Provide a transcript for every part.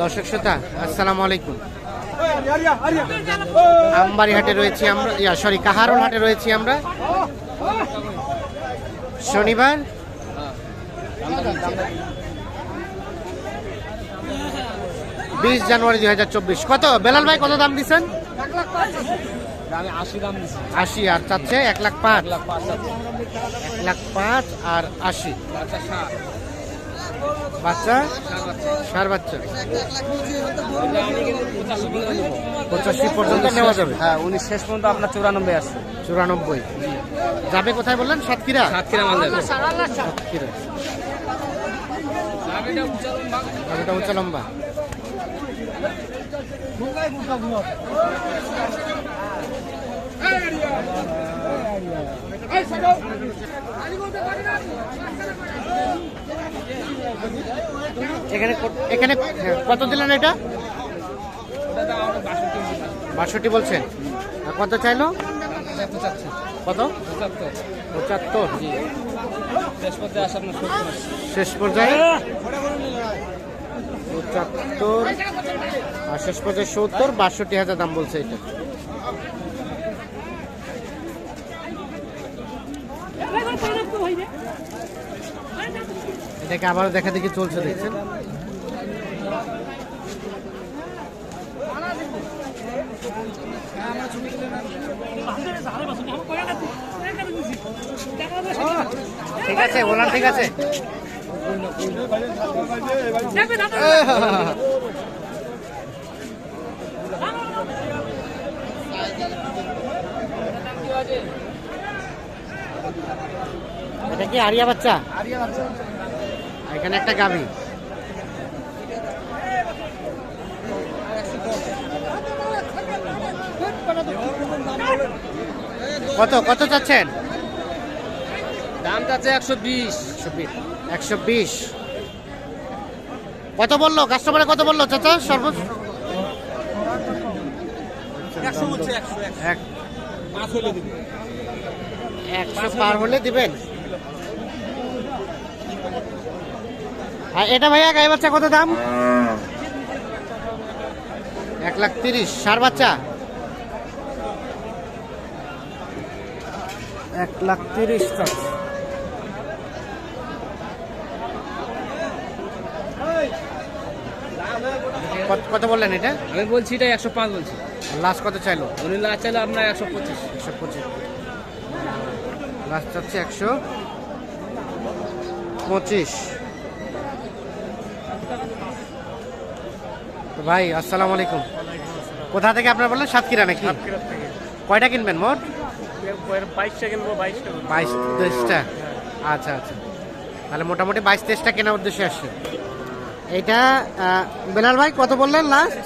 দর্শক শ্রোতা, আসসালামু আলাইকুম। আমবাড়ি হাটে রয়েছি আমরা, ইয়া সরি কাহারোল হাটে রয়েছি আমরা। শনিবার। বিশ জানুয়ারি দুই হাজার চব্বিশ। কত? বেলাল ভাই, কত দাম দিচ্ছেন আশি, আর চাচ্ছে এক লাখ পাঁচ। এক লাখ পাঁচ আর আশি। বাচ্চা সার বাচ্চা পঁচাশি পর্যন্ত নেওয়া যাবে হ্যাঁ উনি শেষ পর্যন্ত আপনার চুরানব্বই আসছে চুরানব্বই যাবে কোথায় বললেন সাতক্ষীরা সাত কিলো মাল সাতক্ষীরা এটা উঁচা লম্বা এখানে এখানে কত দিলেন এটা? বাষট্টি বলছেন। কত চাইলো? কত? পঁচাত্তর। শেষ পর্যায়ে? পঁচাত্তর। আর শেষ পর্যায়ে সত্তর, বাষট্টি হাজার দাম বলছে এটা। এটাকে আবারও দেখা দেখি চলছে দেখছেন? ঠিক আছে বলার ঠিক আছে। এটা কি আরিয়া বাচ্চা আরিয়া বাচ্চা? এখানে একটা গাভী। কত কত চাচ্ছেন? দাম চাচ্ছে একশো বিশ। একশো বিশ। একশো বিশ কত বলল? কাস্টমারে কত বলল চাচা? সর্বোচ্চ? একশো পার হলে দিবেন। আর এটা ভাইয়া গাই বাচ্চা কত দাম? এক লাখ তিরিশ। সার বাচ্চা? এক লাখ তিরিশ কত কত বললেন এটা? আমি বলছি এটা একশো পাঁচ বলছি। লাস্ট কত চাইলো? উনি লাচ চাইলে আপনার একশো পঁচিশ। একশো পঁচিশ। লাস্ট হচ্ছে একশো পঁচিশ। ভাই আসসালামু আলাইকুম। কোথা থেকে আপনার বললেন? সাতক্ষীরা নাকি? কয়টা কিনবেন মোট? বাইশটা কিনবো বাইশটা বাইশ তেইশটা? আচ্ছা আচ্ছা। তাহলে মোটামুটি বাইশ তেইশটা কেনার উদ্দেশ্যে আসছে। এইটা আহ, বেলাল ভাই কত বললেন লাস্ট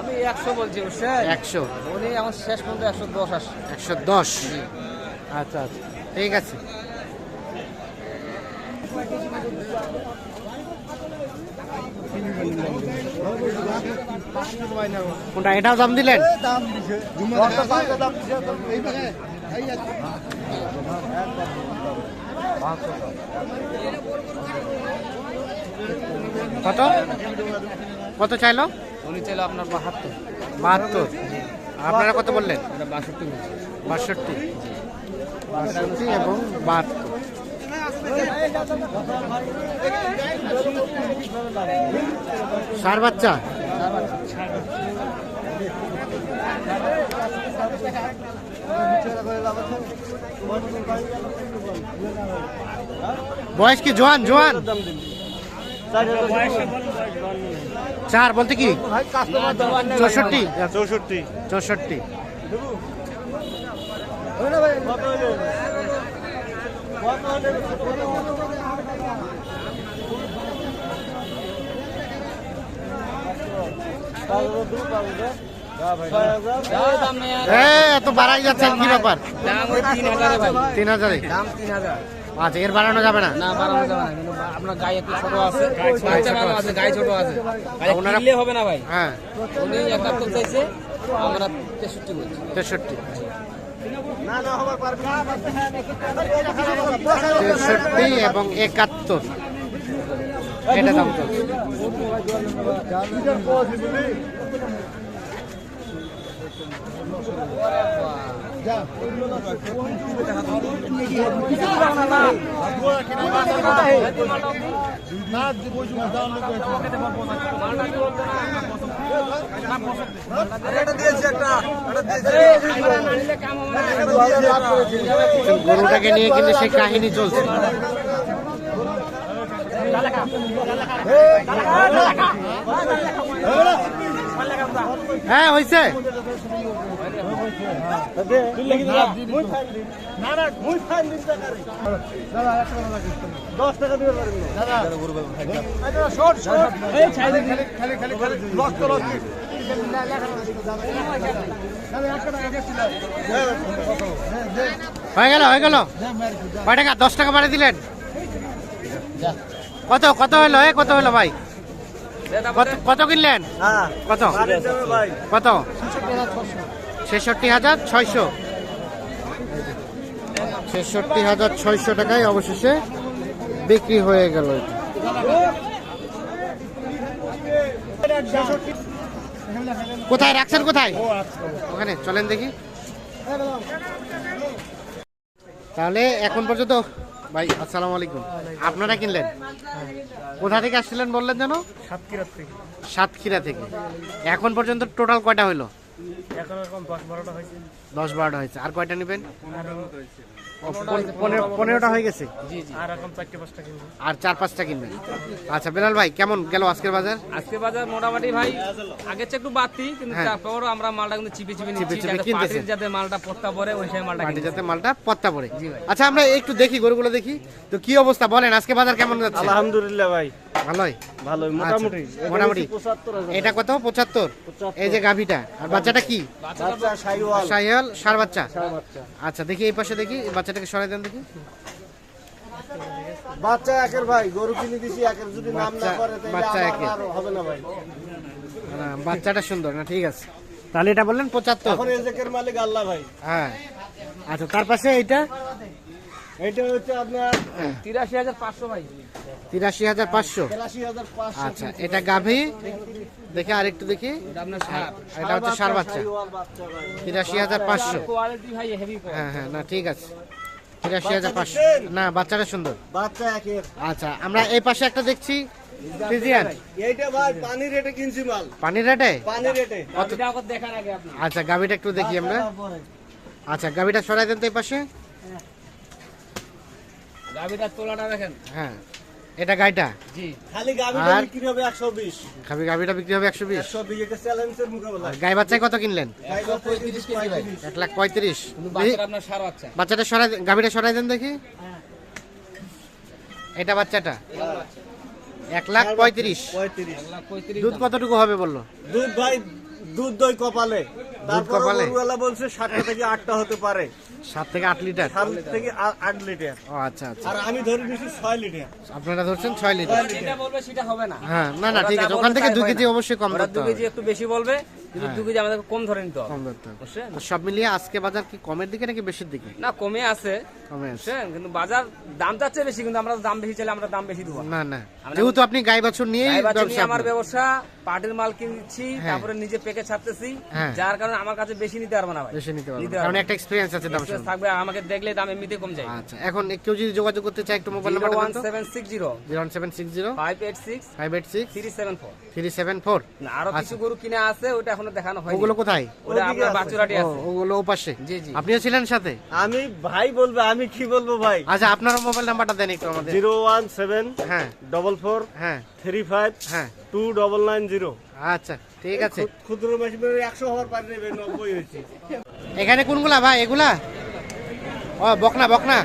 আমি একশো বলছি একশো। উনি আমার শেষ পর্যন্ত একশো দশ আসছে। একশো দশ? আচ্ছা আচ্ছা। ঠিক আছে। কোনটা? এটাও দাম দিলেন? কত? কত চাইলো? উনি চাইলে আপনার বাহাত্তর। বাহাত্তর। আপনারা কত বললেন? বাষট্টি বাষট্টি। বাষট্টি এবং বাহাত্তর। সার বাচ্চা? বয়স কি? জোয়ান জোয়ান। চার বলতে কি? চৌষট্টি। চৌষট্টি। চৌষট্টি। এত বাড়াই যাচ্ছে কি ব্যাপার? তিন হাজারে ভাই। তিন হাজারে? দাম তিন হাজার। আচ্ছা এর বাড়ানো যাবে না? না বাড়ানো যাবে না কিন্তু আপনার গায়ে একটু ছোট আছে। বাচ্চা ভালো আছে গায়ে ছোট আছে। ওনারা- হবে না ভাই। হ্যাঁ। উনি একাত্তর চাইছে আমরা তেষট্টি বলছি। তেষট্টি। তেষট্টি এবং একাত্তর। এটা দাম চলছে গরুটাকে নিয়ে কিন্তু সেই কাহিনী চলছে। হ্যাঁ হয়েছে হয়ে গেল হয়ে গেল। কয় টাকা? দশ টাকা বাড়িয়ে দিলেন। কত কত হলো, এ, কত হলো ভাই? কত কত কিনলেন? কত? কত? ছেষট্টি হাজার ছয়শো। ছেষট্টি হাজার ছয়শো টাকায় অবশেষে বিক্রি হয়ে গেল কোথায় রাখছেন কোথায়? ওখানে চলেন দেখি। তাহলে এখন পর্যন্ত ভাই আসসালামু আলাইকুম। আপনারা কিনলেন? কোথা থেকে আসছিলেন বললেন যেন? সাতক্ষীরা থেকে। সাতক্ষীরা থেকে। এখন পর্যন্ত টোটাল কয়টা হলো দশ বারোটা হয়েছে। আর কয়টা নেবেন? পনেরোটা হয়ে গেছে? জি জি। আর কিনবো। চার পাঁচটা কিনবেন? আচ্ছা বেলাল ভাই কেমন গেল আজকের বাজার? আজকের বাজার মোটামুটি ভাই আগের চেয়ে একটু বাড়তি কিন্তু হ্যাঁ। তারপরও আমরা মালটা কিন্তু চিপে চিপে নিচ্ছি। চিপে যাতে যাতে মালটা পড়তা পরে ওই সময় মালটা যাতে মালটা পত্তা পরে আচ্ছা আমরা একটু দেখি গরুগুলো দেখি। তো কি অবস্থা? বলেন আজকে বাজার কেমন যাচ্ছে? আলহামদুলিল্লাহ ভাই। ভালোই? ভালোই আচ্ছা, মোটামুটি। এটা কত? পঁচাত্তর? এই যে গাভিটা। আর বাচ্চাটা কি? সাইয়াল সার বাচ্চা? বাচ্চা। আচ্ছা দেখি এই পাশে দেখি বাচ্চাটাকে সরাই দেন দেখি। বাচ্চা একের ভাই গরু কিনে দিছি একের যদি নাম না করে বাচ্চা একের। হবে না ভাই। বাচ্চাটা সুন্দর না ঠিক আছে। তাহলে এটা বললেন পঁচাত্তর। এখন এজেকের মালিক আল্লাহ ভাই। হ্যাঁ। আচ্ছা তার পাশে এইটা? এটা হচ্ছে আপনার তিরাশি হাজার পাঁচশো ভাই। তিরাশি হাজার পাঁচশো? আচ্ছা এটা গাভী? দেখে আরেকটু দেখি। এটা সার। এটা হচ্ছে সার বাচ্চা। তিরাশি হাজার পাঁচশো। হ্যাঁ হ্যাঁ না ঠিক আছে। তিরাশি হাজার পাঁচশো। না বাচ্চাটা সুন্দর। বাচ্চা আচ্ছা আমরা এই পাশে একটা দেখছি। ফিজিয়ান। এইটা ভাই পানি রেটে কিনছি মাল। পানির রেটে? রেটে। এটা আবার দেখার আগে আপনি। আচ্ছা গাভিটা একটু দেখি আমরা। আচ্ছা গাভিটা সরাই দেন তো এই পাশে। গাভিটার তোলাটা দেখেন। হ্যাঁ এটা গাইটা জি। খালি গাবিটা বিক্রি হবে একশো বিশ। গাভি গাভিটা বিক্রি হবে একশো বিশ? একশো বিশ এটা চ্যালেঞ্জের মোকাবেলা। গাই বাচ্চায় কত কিনলেন? গাইবা পঁয়ত্রিশ কেজি ভাই। এক লাখ পঁয়ত্রিশ। কিন্তু বাচ্চাটা আপনার সার বাচ্চা। বাচ্চাটা সরাই গাভিটা সরাই দেন দেখি। এটা বাচ্চাটা? এক লাখ পঁয়ত্রিশ। পঁয়ত্রিশ। এক লাখ পঁয়ত্রিশ। দুধ কতটুকু হবে বলল? দুধ ভাই দুধ দই কপালে তারপর কপালে? গরুওয়ালা বলছে সাতটা থেকে আটটা হতে পারে। সাত থেকে আট লিটার? সাত থেকে আট লিটার। ও আচ্ছা আচ্ছা। আর আমি ধরে নিয়েছি ছয় লিটার। আপনারা ধরছেন ছয় লিটার। যেটা বলবে সেটা হবে না। হ্যাঁ না না ঠিক আছে। ওখান থেকে দু কেজি অবশ্যই কম দু কেজি একটু বেশি বলবে কিন্তু দু কেজি আমাদের কম ধরে নিতে হবে কম ধরতে হবে। বুঝছেন? সব মিলিয়ে আজকে বাজার কি কমের দিকে নাকি বেশির দিকে? না কমে আছে। কমে আছে। কিন্তু বাজার দাম চাচ্ছে বেশি কিন্তু আমরা দাম বেশি চাইলে আমরা দাম বেশি দেবো। না। না। যেহেতু আপনি গাই বাছুর নিয়ে আমার ব্যবসা পাটির মাল কিনছি হ্যাঁ। তারপরে নিজে পেকে ছাড়তেছি হ্যাঁ। যার কারণে আমার কাছে বেশি নিতে পারব না ভাই। বেশি নিতে পারবেন নিতে কারণ পারব একটা এক্সপিরিয়েন্স আছে দাম থাকবে আমাকে দেখলে দাম এমনিতে কম যায়। আচ্ছা এখন কেউ যদি যোগাযোগ করতে চায় একটু মোবাইল নাম্বার ওয়ান দেন তো seven six zero. Zero one seven six zero. Five eight six five eight six three seven four three seven four আরও কিছু আচ্ছা। গরু কিনে আছে ওটা এখনও দেখানো হয় ওগুলো কোথায়? ওটা আপনার বাচুরাটি আছে। ওগুলো ওপাশে? জি, জি। আপনিও ছিলেন সাথে? আমি ভাই বলবে আমি কি বলব ভাই? আচ্ছা আপনার মোবাইল নাম্বারটা দেন একটু আমাদের। জিরো ওয়ান সেভেন হ্যাঁ। ডবল ফোর হ্যাঁ। থ্রি ফাইভ হ্যাঁ। Two double nine zero. আচ্ছা ঠিক আছে। ক্ষুদ্র মেশিনের একশো হওয়ার পারে নেবে নব্বই হয়েছে। এখানে কোনগুলা ভাই? এগুলা? ও বকনা বকনা।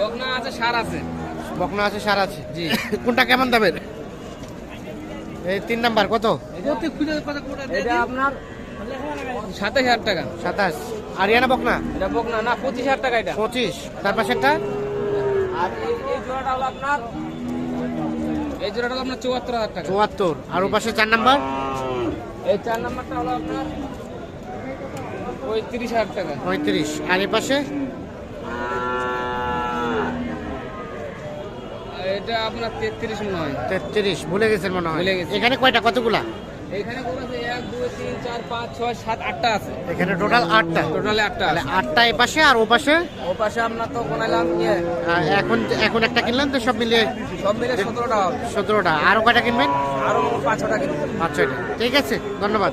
বকনা আছে সার আছে। বকনা আছে সার আছে। জি। কোনটা কেমন দামের? এই তিন নাম্বার কত? এটা আপনার সাতাশ হাজার টাকা। সাতাশ। আরিয়ানা বকনা? এটা বকনা না পঁচিশ হাজার টাকা এটা। পঁচিশ। তার পাশেরটা? আর এই এই জোড়াটা হলো আপনার এই জোড়াটা আপনার চুয়াত্তর হাজার টাকা। চুয়াত্তর। আর ও পাশে চার নাম্বার? এই চার নাম্বারটা হলো আপনার পঁয়ত্রিশ হাজার টাকা। পঁয়ত্রিশ। আর এ পাশে এটা আপনার তেত্রিশ মনে হয় তেত্রিশ ভুলে গেছেন মনে হয়। এখানে কয়টা কতগুলা? এখানে গরু আছে এক দুই তিন চার পাঁচ ছয় সাত আটটা আছে। এখানে টোটাল আটটা। টোটালে আটটা তাহলে আছে। আটটা এ পাশে আর ও পাশে? ও পাশে আপনার তো কোনাইলাম আহ, এখন এখন একটা কিনলেন তো সব মিলিয়ে সব মিলে সতেরোটা হবে। সতেরোটা। আরও কয়টা কিনবেন? আরও পাঁচ ছটা কিনবো। পাঁচ ছয়টা ঠিক আছে ধন্যবাদ।